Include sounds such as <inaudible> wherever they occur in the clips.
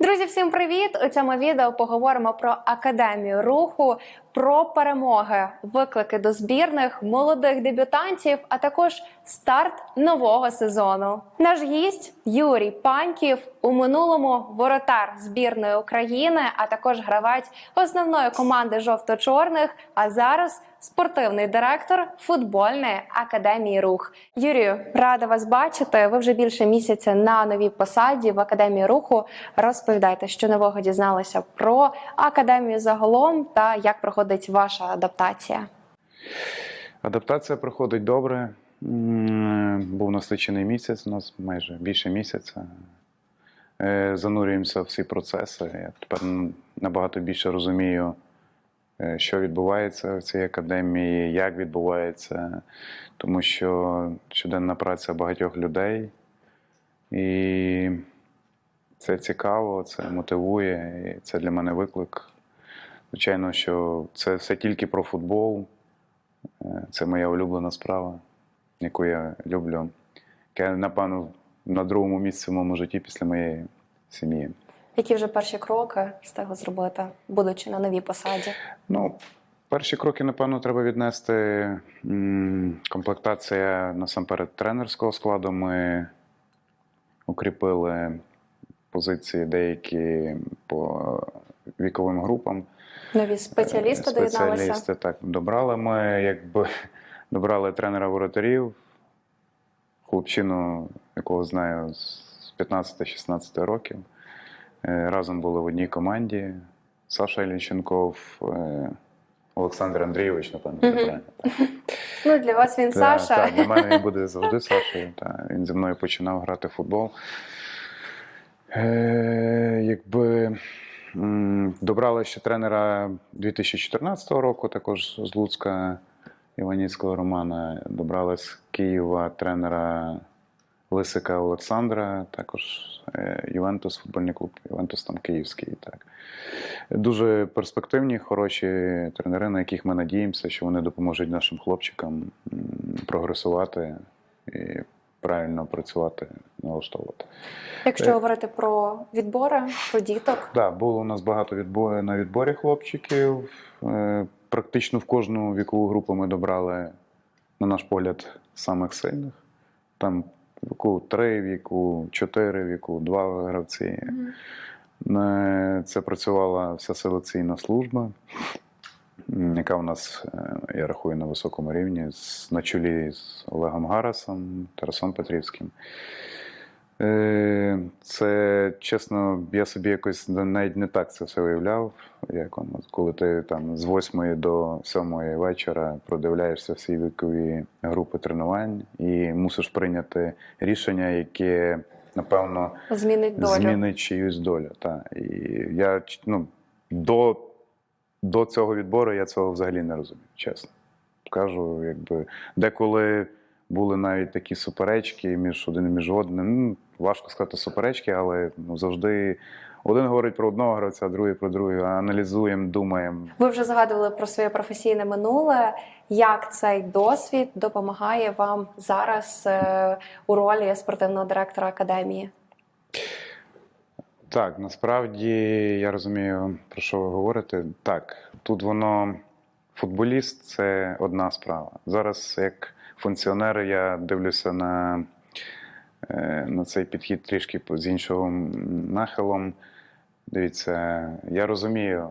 Друзі, всім привіт! У цьому відео поговоримо про академію руху, про перемоги, виклики до збірних, молодих дебютантів, а також старт нового сезону. Наш гість Юрій Паньків у минулому воротар збірної України, а також гравець основної команди жовто-чорних. А зараз спортивний директор футбольної академії рух. Юрію, рада вас бачити. Ви вже більше місяця на новій посаді в академії руху. Розповідайте, що нового дізналися про академію загалом та як проходить ваша адаптація. Адаптація проходить добре. Був насичений місяць, у нас майже більше місяця. Е, Занурюємося в всі процеси. Я тепер набагато більше розумію, що відбувається в цій академії, як відбувається, тому що щоденна праця багатьох людей. І це цікаво, це мотивує, і це для мене виклик. Звичайно, що це все тільки про футбол. Е, Це моя улюблена справа, яку я люблю. Яка, напевно, на другому місці в моєму житті після моєї сім'ї. Які вже перші кроки встигли зробити, будучи на новій посаді? Ну, перші кроки, напевно, треба віднести. Комплектація насамперед тренерського складу. Ми укріпили позиції деякі по віковим групам. Нові спеціалісти Е, доєдналися. Спеціалісти так добрали. Ми якби <laughs> добрали тренера воротарів, хлопчину, якого знаю з 15-16 років. Е, Разом були в одній команді. Саша Ілінченков, е, Олександр Андрійович, напевно, правильно. Ну для вас він Саша. Так, для мене він буде завжди Сашою. Він зі мною починав грати в футбол. Е, якби добрали ще тренера 2014 року, також з Луцька Іваніцького Романа. Добрали з Києва тренера Лисика Олександра, також е, Ювентус, футбольний клуб, Ювентус там Київський. Так. Дуже перспективні, хороші тренери, на яких ми надіємося, що вони допоможуть нашим хлопчикам прогресувати і правильно працювати, налаштовувати. Якщо Е. говорити про відбори, про діток, Так, було у нас багато відборів на відборі хлопчиків. Е, Практично в кожну вікову групу ми добрали, на наш погляд, самих сильних. Там віку три віку чотири віку два гравці. Це працювала вся селекційна служба, яка у нас, е, я рахую, на високому рівні, на чолі з Олегом Гарасом, Тарасом Петрівським. Е, Це, чесно, я собі якось навіть не так це все уявляв. Як воно, коли ти там з 8 до 7 вечора продивляєшся всі вікові групи тренувань і мусиш прийняти рішення, яке, напевно, змінить долю. змінить чиюсь долю. Та. І я ну, до, до цього відбору я цього взагалі не розумів, чесно. Кажу, якби деколи були навіть такі суперечки між один і між одним. Ну, важко сказати суперечки, але ну, завжди один говорить про одного гравця, другий про другого. Аналізуємо, думаємо. Ви вже згадували про своє професійне минуле. Як цей досвід допомагає вам зараз е, у ролі спортивного директора академії? Так, насправді я розумію, про що ви говорите. Так, тут воно футболіст це одна справа. Зараз, як функціонер, я дивлюся на, е, на цей підхід трішки з іншим нахилом. Дивіться, я розумію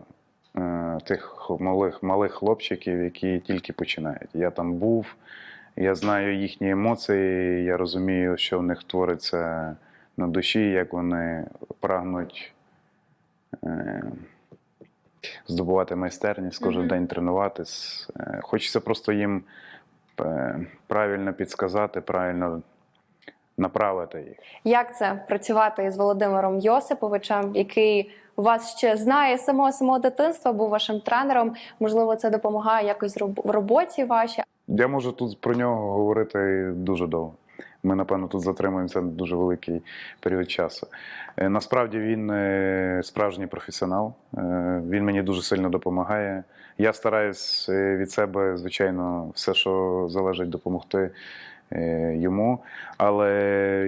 е, тих малих, малих хлопчиків, які тільки починають. Я там був, я знаю їхні емоції, я розумію, що в них твориться на душі, як вони прагнуть е, здобувати майстерність, кожен день тренуватись. Хочеться просто їм правильно підсказати, правильно направити їх. Як це працювати із Володимиром Йосиповичем, який вас ще знає з самого самого дитинства, був вашим тренером? Можливо, це допомагає якось в роботі вашій. Я можу тут про нього говорити дуже довго. Ми, напевно, тут затримуємося на дуже великий період часу. Е, Насправді він е, справжній професіонал. Е, Він мені дуже сильно допомагає. Я стараюсь від себе, звичайно, все, що залежить, допомогти йому. Але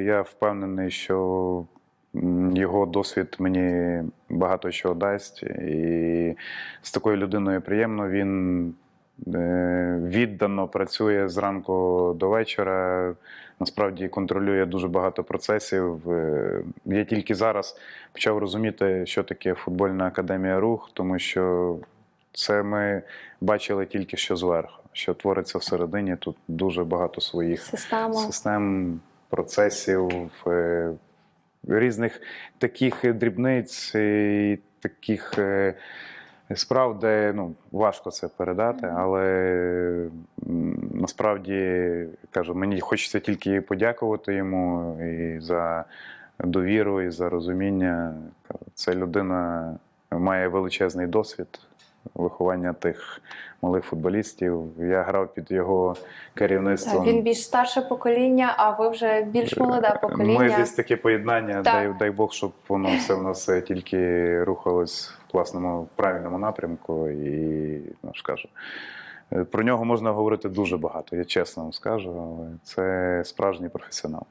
я впевнений, що його досвід мені багато чого дасть. І з такою людиною приємно. Він віддано працює зранку до вечора. Насправді контролює дуже багато процесів. Е, Я тільки зараз почав розуміти, що таке футбольна академія рух, тому що це ми бачили тільки що зверху. Що твориться всередині, тут дуже багато своїх Система. систем, процесів, е, різних таких дрібниць і таких е, справ, де ну, важко це передати, але насправді кажу, мені хочеться тільки подякувати йому і за довіру, і за розуміння. Це людина має величезний досвід виховання тих малих футболістів. Я грав під його керівництвом. Так, він більш старше покоління, а ви вже більш молоде Ми десь таке поєднання, Так. дай, дай Бог, щоб воно все в нас е, тільки рухалось в класному правильному напрямку. І ну, ж кажу, е, про нього можна говорити дуже багато, я чесно вам скажу, але це справжній професіонал.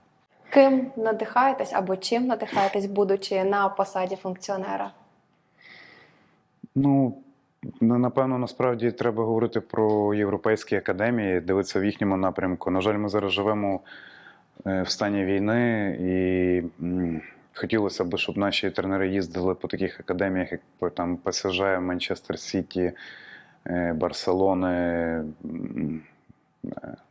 Ким надихаєтесь або чим надихаєтесь, будучи на посаді функціонера? Ну, напевно, насправді треба говорити про європейські академії, дивитися в їхньому напрямку. На жаль, ми зараз живемо е, в стані війни, і хотілося б, щоб наші тренери їздили по таких академіях, як там ПСЖ, Манчестер Сіті, е, Барселони, е,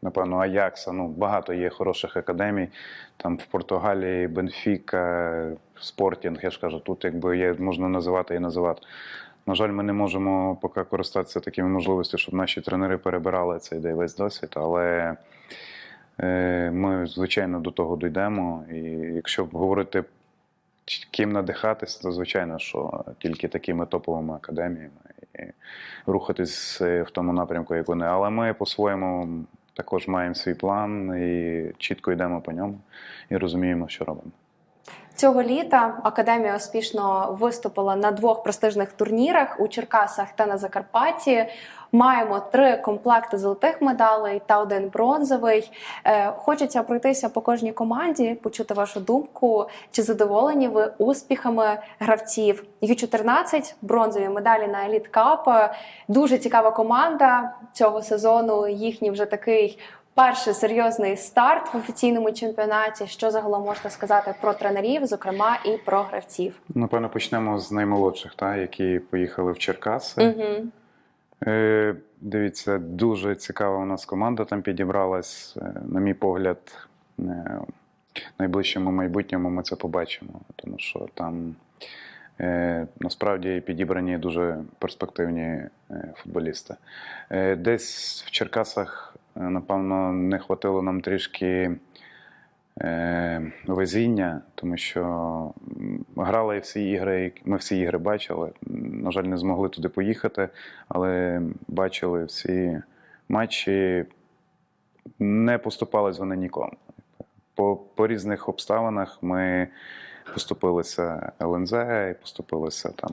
напевно, Аякса. Ну, багато є хороших академій. Там в Португалії, Бенфіка, Спортінг, я ж кажу, тут якби є, можна називати і називати. На жаль, ми не можемо поки користатися такими можливостями, щоб наші тренери перебирали цей де весь досвід, але е, ми, звичайно, до того дійдемо. І якщо говорити, ким надихатися, то звичайно, що тільки такими топовими академіями і рухатись е, в тому напрямку, як вони. Але ми по-своєму також маємо свій план і чітко йдемо по ньому і розуміємо, що робимо. Цього літа академія успішно виступила на двох престижних турнірах у Черкасах та на Закарпатті. Маємо три комплекти золотих медалей та один бронзовий. Е, Хочеться пройтися по кожній команді, почути вашу думку. Чи задоволені ви успіхами гравців? Ю-14 бронзові медалі на Еліт Кап. Дуже цікава команда цього сезону. Їхній вже такий перший серйозний старт в офіційному чемпіонаті. Що загалом можна сказати про тренерів, зокрема і про гравців? Напевно, почнемо з наймолодших, та, які поїхали в Черкаси. Угу. Е, дивіться, дуже цікава у нас команда там підібралась. Е, На мій погляд, е, в найближчому майбутньому ми це побачимо, тому що там насправді підібрані дуже перспективні е, футболісти. Е, десь в Черкасах, е, напевно, не хватило нам трішки. е, Везіння, тому що грали всі ігри, ми всі ігри бачили. На жаль, не змогли туди поїхати, але бачили всі матчі. Не поступались вони нікому. По, по різних обставинах ми поступилися ЛНЗ і поступилися там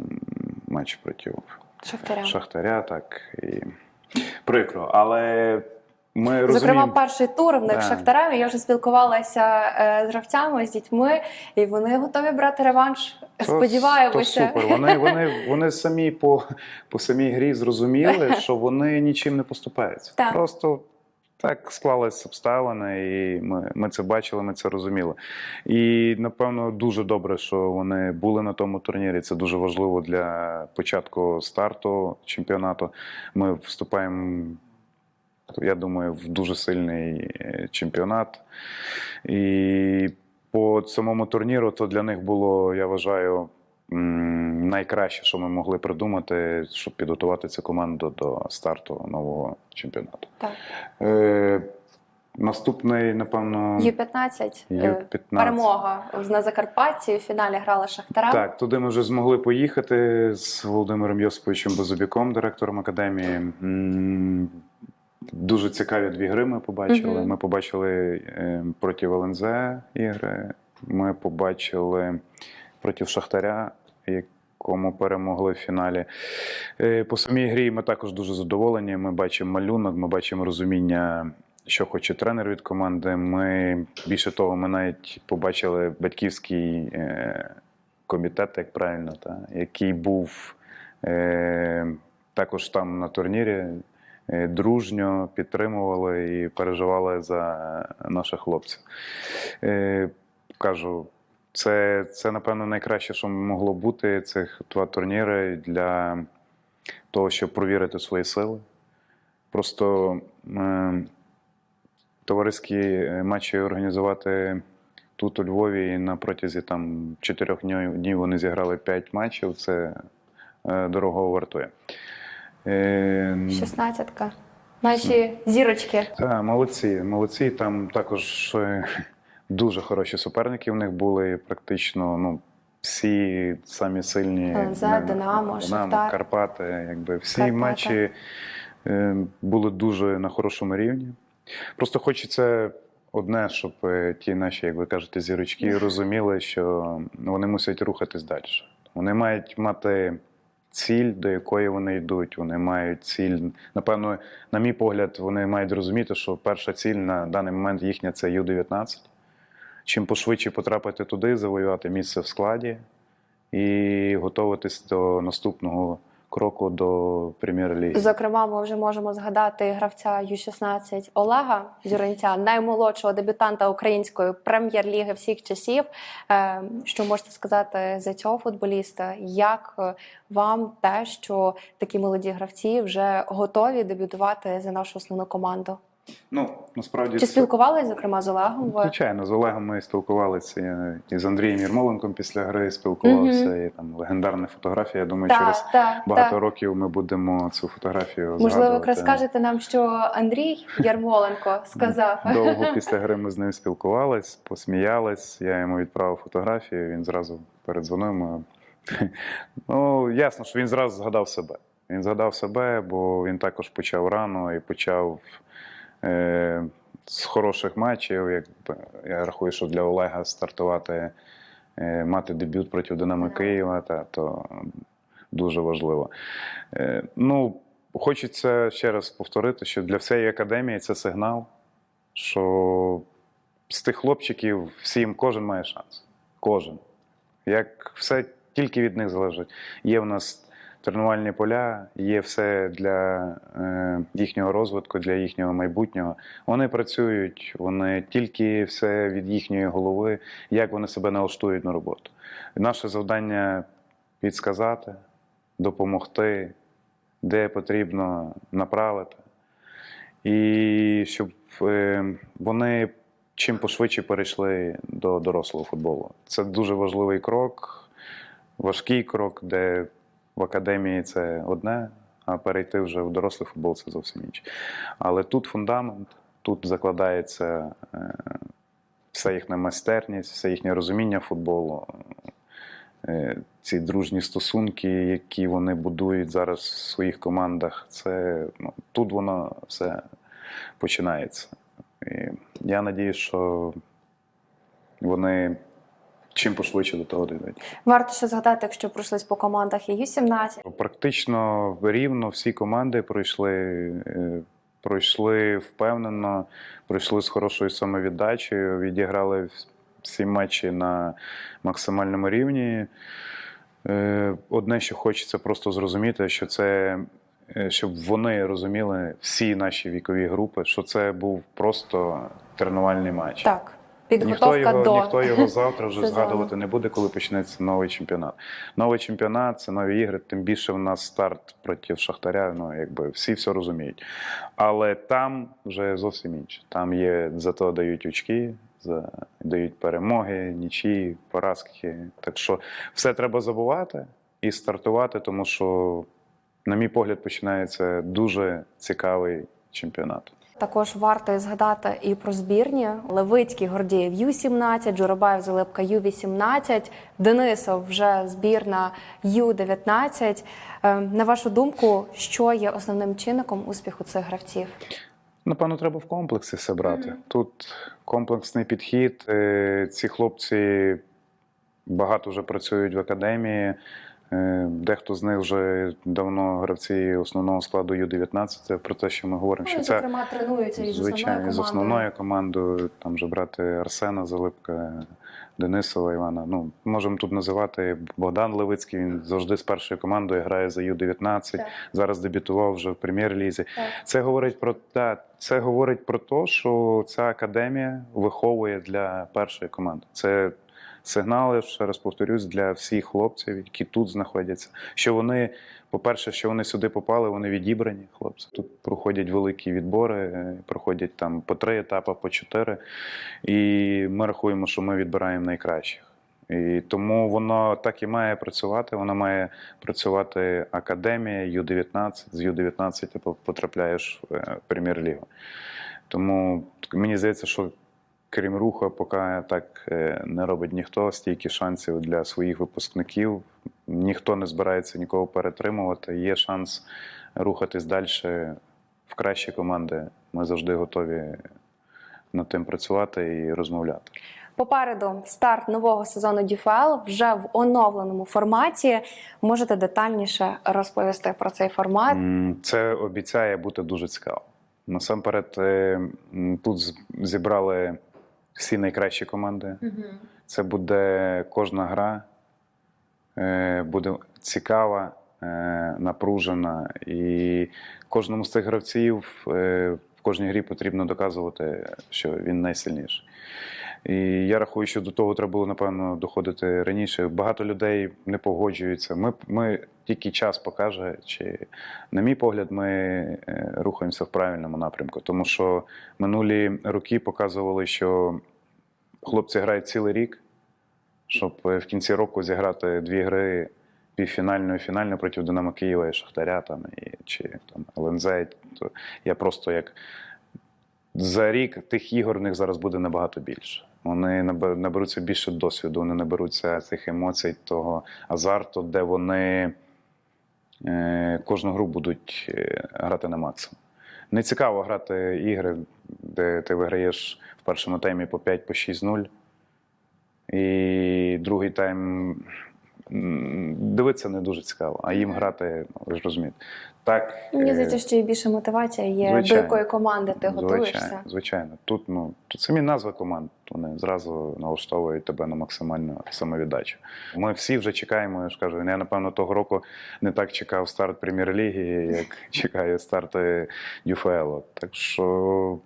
матч проти Шахтаря. Шахтаря. Так і прикро. Але ми розуміємо. Зокрема, перший тур в них Да. Шахтарем. Я вже спілкувалася е, з гравцями, з дітьми, і вони готові брати реванш. То- Сподіваємося. То супер. Вони, вони, вони самі по, по самій грі зрозуміли, <laughs> що вони нічим не поступаються. Так. Просто так склались обставини, і ми, ми це бачили, ми це розуміли. І напевно дуже добре, що вони були на тому турнірі. Це дуже важливо для початку старту чемпіонату. Ми вступаємо. Я думаю, в дуже сильний е, чемпіонат. І по самому турніру, то для них було, я вважаю, найкраще, що ми могли придумати, щоб підготувати цю команду до старту нового чемпіонату. Так. Е, наступний, напевно, Ю-15, е, Ю-15. перемога на Закарпатті. У фіналі грала Шахтарем. Так, туди ми вже змогли поїхати з Володимиром Йосиповичем Безубіком, директором академії. Дуже цікаві дві гри ми побачили. Мгм. Ми побачили е, проти ЛНЗ ігри. Ми побачили проти Шахтаря, якому перемогли в фіналі. Е, По самій грі ми також дуже задоволені. Ми бачимо малюнок, ми бачимо розуміння що хоче тренер від команди. Ми більше того, ми навіть побачили батьківський е, комітет, як правильно, та, який був е, також там на турнірі. е, Дружньо підтримували і переживали за наших хлопців. Е, кажу, це, це, напевно, найкраще, що могло бути цих два турніри для того, щоб провірити свої сили. Просто е, товариські е, матчі організувати тут, у Львові, і на протязі там, чотирьох днів днів вони зіграли п'ять матчів. Це е, дорого вартує. Е, Шістнадцятка. Наші зірочки. так, молодці, молодці. Там також е, дуже хороші суперники в них були. Практично ну, всі самі сильні. ЛНЗ, е, Динамо, Шахтар. Карпати. Якби всі Карпати. матчі е, були дуже на хорошому рівні. Просто хочеться одне, щоб е, ті наші, як ви кажете, зірочки <laughs> розуміли, що вони мусять рухатись далі. Вони мають мати ціль, до якої вони йдуть. Вони мають ціль. Напевно, на мій погляд, вони мають розуміти, що перша ціль на даний момент їхня це Ю-19. Чим пошвидше потрапити туди, завоювати місце в складі і готуватись до наступного кроку до прем'єр-ліги. Зокрема, ми вже можемо згадати гравця Ю-16 Олега Зюринця, наймолодшого дебютанта української прем'єр-ліги всіх часів. Е, Що можете сказати за цього футболіста? Як е, вам те, що такі молоді гравці вже готові дебютувати за нашу основну команду? Ну, насправді Чи спілкувалися, зокрема, з Олегом? Звичайно, з Олегом ми спілкувалися і- з Андрієм Єрмоленком після гри спілкувався. Мгм. І там легендарна фотографія. Я думаю, через Так, так, багато так. років ми будемо цю фотографію Можливо, згадувати. якраз скажете нам, що Андрій Ярмоленко сказав. Довго після гри ми з ним спілкувались, посміялись. Я йому відправив фотографію, він зразу передзвонив. Ми... Ну, ясно, що він зразу згадав себе. Він згадав себе, бо він також почав рано і почав е, з хороших матчів. Як, я рахую, що для Олега стартувати, е, мати дебют проти Динамо Києва, та, то дуже важливо. Е, ну, хочеться ще раз повторити, що для всієї академії це сигнал, що з тих хлопчиків всім кожен має шанс. Кожен. Як все тільки від них залежить. Є в нас тренувальні поля, є все для е, їхнього розвитку, для їхнього майбутнього. Вони працюють, вони тільки все від їхньої голови, як вони себе налаштують на роботу. Наше завдання підсказати, допомогти, де потрібно направити. І щоб е, вони чим пошвидше перейшли до дорослого футболу. Це дуже важливий крок, важкий крок, де в академії це одне, а перейти вже в дорослий футбол це зовсім інше. Але тут фундамент, тут закладається е, вся їхня майстерність, все їхнє розуміння футболу. Е, Ці дружні стосунки, які вони будують зараз в своїх командах, це ну, тут воно все починається. І я надію, що вони чим пошвидше до того дійдуть. Варто ще згадати, якщо пройшлись по командах і Ю-17. Практично рівно всі команди пройшли, е, пройшли впевнено, пройшли з хорошою самовіддачею, відіграли всі матчі на максимальному рівні. Е, Одне, що хочеться просто зрозуміти, що це. е, Щоб вони розуміли всі наші вікові групи, що це був просто тренувальний матч. Так, Ніхто його, до ніхто його завтра вже <laughs> сезону. згадувати не буде, коли почнеться новий чемпіонат. Новий чемпіонат це нові ігри, тим більше в нас старт проти Шахтаря. Ну якби всі все розуміють. Але там вже зовсім інше. Там є зато дають очки, за, дають перемоги, нічі, поразки. Так що все треба забувати і стартувати, тому що, на мій погляд, починається дуже цікавий чемпіонат. Також варто згадати і про збірні Левицький Гордієв Ю-17, Джуробаєв Залипка Ю-18, Денисов вже збірна Ю-19. Е, На вашу думку, що є основним чинником успіху цих гравців? Напевно, треба в комплексі все брати. Мгм. Тут комплексний підхід. Е, Ці хлопці багато вже працюють в академії, Дехто з них вже давно гравці основного складу Ю-19. Це про те, що ми говоримо, Ну, що і, це зокрема, тренуються із звичайно з основною командою. Там вже брати Арсена Залипка, Денисова Івана. Ну можемо тут називати Богдан Левицький. Він завжди з першою командою грає за Ю-19. Так. Зараз дебютував вже в прем'єр-лізі. Це говорить про те, це говорить про те, що ця академія виховує для першої команди. Це сигнали, ще раз повторюсь, для всіх хлопців, які тут знаходяться. Що вони, по-перше, що вони сюди попали, вони відібрані хлопці. Тут проходять великі відбори, е, проходять там по три етапи, по чотири. І ми рахуємо, що ми відбираємо найкращих. І тому воно так і має працювати. Воно має працювати академія Ю-19. З Ю-19 ти потрапляєш в е, прем'єр-лігу. Тому мені здається, що крім руха, поки так е, не робить ніхто стільки шансів для своїх випускників. Ніхто не збирається нікого перетримувати. Є шанс рухатись далі в кращі команди. Ми завжди готові над тим працювати і розмовляти. Попереду старт нового сезону ДЮФЛ вже в оновленому форматі. Можете детальніше розповісти про цей формат? Це обіцяє бути дуже цікаво. Насамперед, е, тут зібрали всі найкращі команди. Це буде кожна гра, е, буде цікава, е, напружена. І кожному з цих гравців е, в кожній грі потрібно доказувати, що він найсильніший. І я рахую, що до того треба було, напевно, доходити раніше. Багато людей не погоджуються. Ми, ми тільки час покаже, чи, на мій погляд, ми е, рухаємося в правильному напрямку. Тому що минулі роки показували, що хлопці грають цілий рік, щоб е, в кінці року зіграти дві гри півфінальну і фінальну проти Динамо Києва і Шахтаря там, і, чи там, ЛНЗ. То я просто як за рік тих ігор в них зараз буде набагато більше. Вони наберуться більше досвіду, вони наберуться цих емоцій, того азарту, де вони е, кожну гру будуть е, грати на максимум. Не цікаво грати ігри, де ти виграєш в першому таймі по 5 по 6-0. І другий тайм дивитися не дуже цікаво, а їм грати, ну, ви ж розумієте. Так, Мені е, здається, що і більше мотивація є звичайно. до якої команди ти готуєшся. Звичайно, звичайно. Тут, ну, тут самі назви команд, вони зразу налаштовують тебе на максимальну самовіддачу. Ми всі вже чекаємо, я ж кажу, я, напевно, того року не так чекав старт прем'єр-ліги, як <laughs> чекаю старти ДЮФЛ. Так що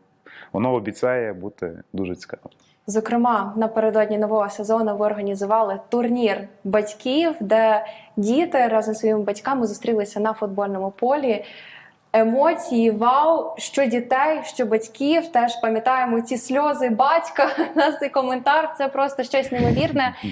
воно обіцяє бути дуже цікаво. Зокрема, напередодні нового сезону ви організували турнір батьків, де діти разом зі своїми батьками зустрілися на футбольному полі. Емоції, вау, що дітей, що батьків. Теж пам'ятаємо ці сльози батька. <laughs> На цей коментар це просто щось неймовірне. Е,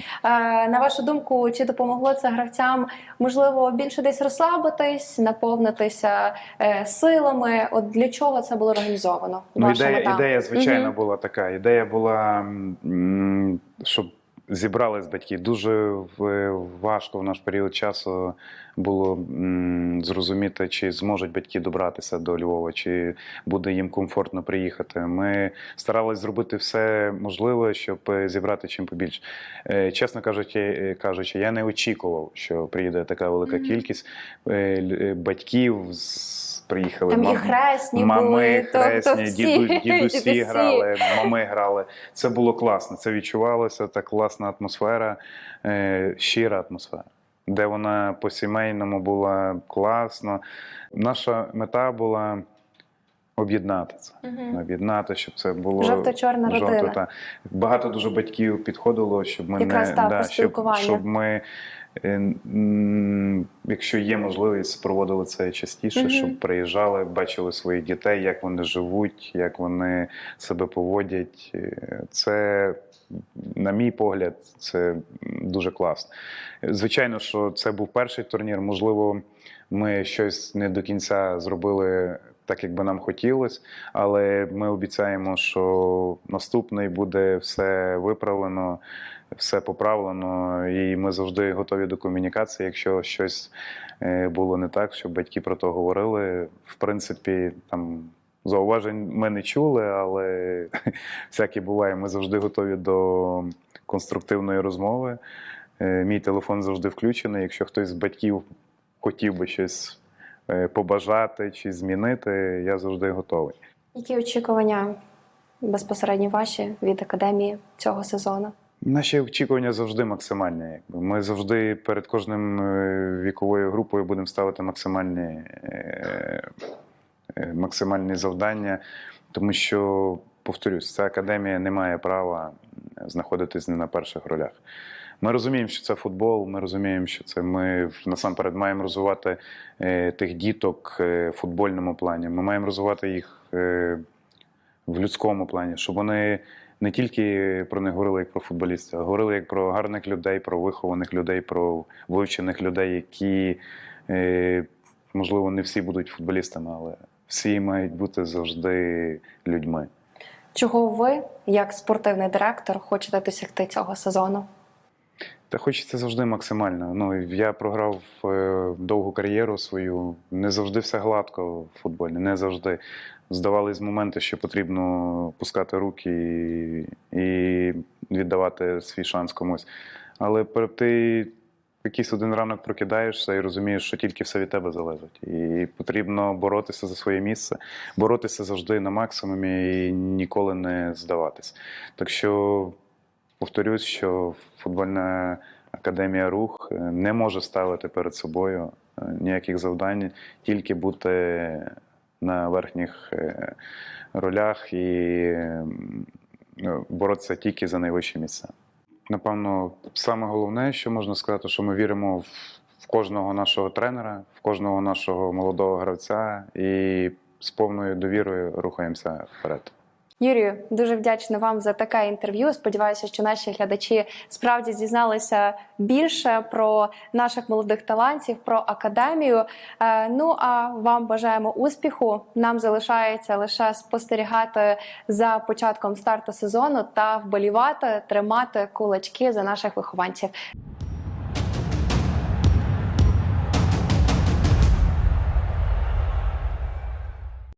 на вашу думку, чи допомогло це гравцям можливо більше десь розслабитись, наповнитися е, силами? От для чого це було організовано? Ну, Ваша ідея, мета? ідея, звичайно, Мгм. була така. Ідея була, щоб зібрались батьки. Дуже важко в наш період часу було зрозуміти, чи зможуть батьки добратися до Львова, чи буде їм комфортно приїхати. Ми старались зробити все можливе, щоб е, зібрати чим побільше. Е, Чесно кажучи, е, кажучи, я не очікував, що приїде така велика кількість е, е, батьків. з- Приїхали Там і хресні мами були, тобто хресні, всі, діду, дідусі дідусі. грали, мами грали. Це було класно. Це відчувалося так класна атмосфера, е, щира атмосфера, де вона по-сімейному була класно. Наша мета була об'єднати це. Мгм. Об'єднати, щоб це було Жовто-чорна жовто, родина. та. Багато дуже батьків підходило, щоб ми Якраз не так, да, щоб, щоб ми, якщо є можливість, проводили це частіше, Мгм. щоб приїжджали, бачили своїх дітей, як вони живуть, як вони себе поводять. Е, Це, на мій погляд, це дуже класно. Звичайно, що це був перший турнір. Можливо, ми щось не до кінця зробили так, як би нам хотілося, але ми обіцяємо, що наступний буде все виправлено, все поправлено, і ми завжди готові до комунікації. Якщо щось е, було не так, щоб батьки про то говорили. В принципі, там. Зауважень ми не чули, але <laughs> всяке буває. Ми завжди готові до конструктивної розмови. Е, Мій телефон завжди включений. Якщо хтось з батьків хотів би щось е, побажати чи змінити, я завжди готовий. Які очікування безпосередньо ваші від академії цього сезону? Наші очікування завжди максимальні. Якби. Ми завжди перед кожним е, віковою групою будемо ставити максимальні, е, максимальні завдання, тому що, повторюсь, ця академія не має права знаходитись не на перших ролях. Ми розуміємо, що це футбол, ми розуміємо, що це ми насамперед маємо розвивати е, тих діток е, в футбольному плані. Ми маємо розвивати їх е, в людському плані, щоб вони не тільки про них говорили як про футболістів, а говорили як про гарних людей, про вихованих людей, про вивчених людей, які, можливо, не всі будуть футболістами, але всі мають бути завжди людьми. Чого ви, як спортивний директор, хочете досягти цього сезону? Та хочеться завжди максимально. Ну, я програв е, довгу кар'єру свою. Не завжди все гладко в футболі, не завжди. Здавались моменти, що потрібно пускати руки і, і віддавати свій шанс комусь. Але ти якийсь один ранок прокидаєшся і розумієш, що тільки все від тебе залежить. І потрібно боротися за своє місце, боротися завжди на максимумі і ніколи не здаватись. Так що повторюсь, що футбольна академія рух е, не може ставити перед собою е, ніяких завдань, тільки бути на верхніх е, ролях і боротися тільки за найвищі місця. Напевно, саме головне, що можна сказати, що ми віримо в, в кожного нашого тренера, в кожного нашого молодого гравця і з повною довірою рухаємося вперед. Юрію, дуже вдячна вам за таке інтерв'ю. Сподіваюся, що наші глядачі справді дізналися більше про наших молодих талантів, про академію. Е, Ну а вам бажаємо успіху. Нам залишається лише спостерігати за початком старту сезону та вболівати, тримати кулачки за наших вихованців.